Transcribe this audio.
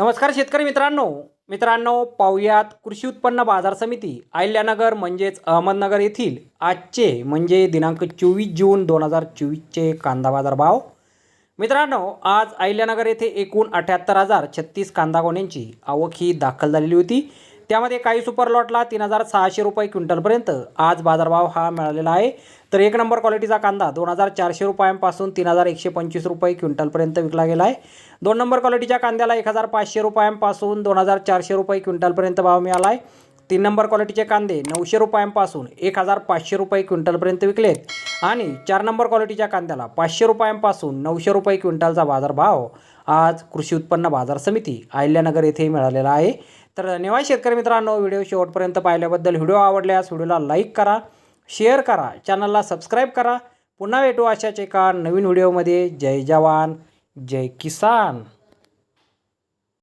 नमस्कार शेतकरी मित्रांनो. मित्रांनो पाहुयात कृषी उत्पन्न बाजार समिती अहिल्यानगर म्हणजेच अहमदनगर येथील आजचे म्हणजे दिनांक चोवीस जून दोन हजार चोवीसचे कांदा बाजार भाव. मित्रांनो आज अहिल्यानगर येथे एकूण अठ्याहत्तर हजार छत्तीस कांदा गोण्यांची आवक ही दाखल झालेली होती. त्यामध्ये काही सुपर लॉटला तीन हजार सहाशे रुपये क्विंटलपर्यंत आज बाजारभाव हा मिळालेला आहे. तर एक नंबर क्वालिटीचा कांदा दोन हजार चारशे रुपयांपासून तीन हजार एकशे पंचवीस रुपये क्विंटलपर्यंत विकला गेला आहे. दोन नंबर क्वालिटीच्या कांद्याला एक हजार पाचशे रुपयांपासून दोन हजार चारशे रुपये क्विंटलपर्यंत भाव मिळाला आहे. तीन नंबर क्वालिटीचे कांदे नऊशे रुपयांपासून एक हजार पाचशे रुपये क्विंटलपर्यंत विकलेत. आणि चार नंबर क्वालिटीच्या कांद्याला पाचशे रुपयांपासून नऊशे रुपये क्विंटलचा बाजारभाव आज कृषी उत्पन्न बाजार समिती अहिल्यानगर येथे मिळालेला आहे. तर धन्यवाद शेतकरी मित्रांनो व्हिडिओ शेवटपर्यंत पाहिल्याबद्दल व्हिडिओ आवडल्यास व्हिडिओला लाईक करा शेअर करा चॅनलला सबस्क्राईब करा. पुन्हा भेटू अशाच एका नवीन व्हिडिओमध्ये. जय जवान जय किसान.